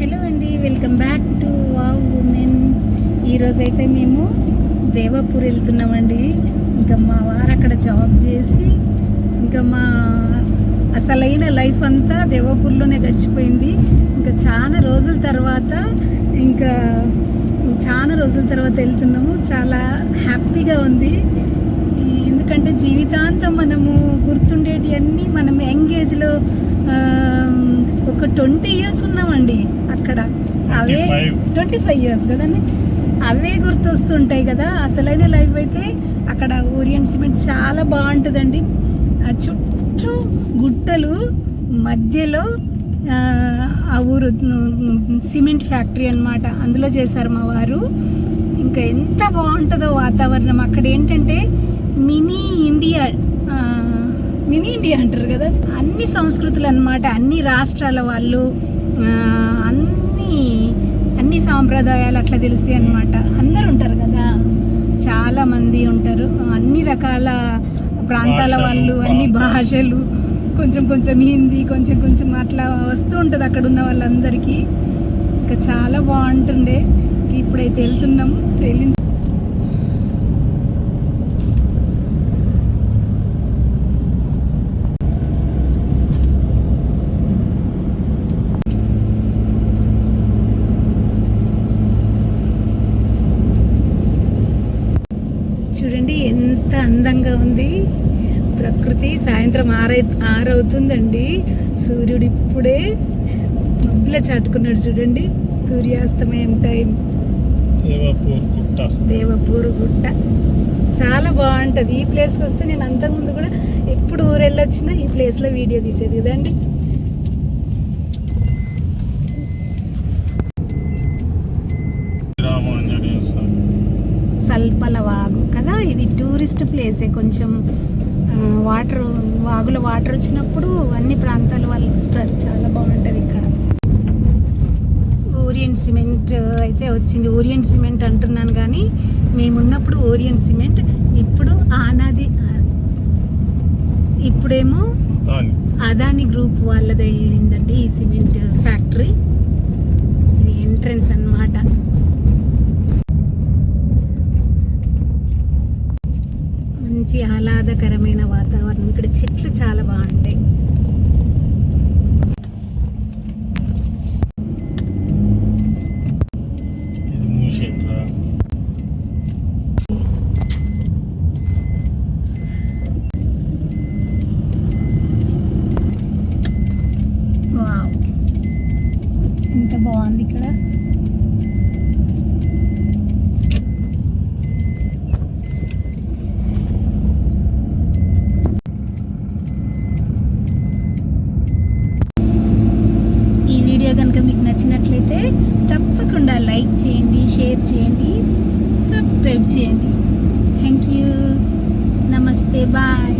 Hello అండి welcome back to wow women. ఈరోజైతే మేము దేవపూర్ వెళ్తున్నామండి. ఇంకా మా వారు అక్కడ జాబ్ చేసి ఇంకా మా అసలైన లైఫ్ అంతా దేవపూర్లోనే గడిచిపోయింది. ఇంకా చాలా రోజుల తర్వాత ఇంకా చాలా రోజుల తర్వాత వెళ్తున్నాము. చాలా హ్యాపీగా ఉంది. ఎందుకంటే జీవితాంతం మనము గుర్తుండేటివన్నీ మనం ట్వంటీ ఇయర్స్ ఉన్నామండి అక్కడ. అవే 25. ట్వంటీ ఫైవ్ ఇయర్స్ కదండి. అవే గుర్తొస్తుంటాయి కదా. అసలైన లైఫ్ అయితే అక్కడ ఓరియంట్ సిమెంట్ చాలా బాగుంటుందండి. ఆ చుట్టూ గుట్టలు మధ్యలో ఆ, ఊరు సిమెంట్ ఫ్యాక్టరీ అన్నమాట. అందులో చేశారు మా వారు. ఇంకా ఎంత బాగుంటుందో వాతావరణం. అక్కడ ఏంటంటే మినీ ఇండియా మినీ ఇండియా అంటారు కదా. అన్ని సంస్కృతులు అన్నమాట అన్ని రాష్ట్రాల వాళ్ళు అన్ని అన్ని సాంప్రదాయాలు అట్లా తెలిసి అన్నమాట. అందరు ఉంటారు కదా. చాలా మంది ఉంటారు. అన్ని రకాల ప్రాంతాల వాళ్ళు అన్ని. భాషలు కొంచెం కొంచెం హిందీ కొంచెం కొంచెం అట్లా వస్తూ ఉంటుంది అక్కడ ఉన్న వాళ్ళందరికీ. ఇంకా చాలా బాగుంటుండే. ఇప్పుడైతే వెళ్తున్నాం. వెళ్ళిన చూడండి ఎంత అందంగా ఉంది. ప్రకృతి సాయంత్రం ఆరై ఆరవుతుందండి. సూర్యుడు ఇప్పుడే మబ్బుల చాటుకున్నాడు చూడండి. సూర్యాస్తమయం టైం దేవాపూర్ గుట్ట దేవపూర్ గుట్ట చాలా బాగుంటుంది. ఈ ప్లేస్కి వస్తే నేను అంతకుముందు కూడా ఎప్పుడు ఊరు వెళ్ళొచ్చినా ఈ ప్లేస్లో వీడియో తీసేది కదండి. ఇది టూరిస్ట్ ప్లేసే కొంచెం వాటర్ వాగులో వాటర్ వచ్చినప్పుడు అన్ని ప్రాంతాల వాళ్ళు వస్తారు చాలా బాగుంటుంది ఇక్కడ. ఓరియంట్ సిమెంట్ అయితే వచ్చింది. ఓరియంట్ సిమెంట్ అంటున్నాను కానీ మేమున్నప్పుడు ఓరియంట్ సిమెంట్ ఇప్పుడు ఆనాది ఇప్పుడేమో దాని అదాని గ్రూప్ వాళ్ళది అయిందండి ఈ సిమెంట్ ఫ్యాక్టరీ ఇది ఎంట్రన్స్ అన్నమాట మంచి ఆహ్లాదకరమైన వాతావరణం. ఇక్కడ చెట్లు చాలా బాగుంటాయి ఇది మూసేట్రా వావ్ ఎంత బాగుంది ఇక్కడ ఈ వీడియో కనుక మీకు నచ్చినట్లయితే తప్పకుండా లైక్ చేయండి షేర్ చేయండి సబ్స్క్రైబ్ చేయండి. థ్యాంక్ యూ నమస్తే బాయ్.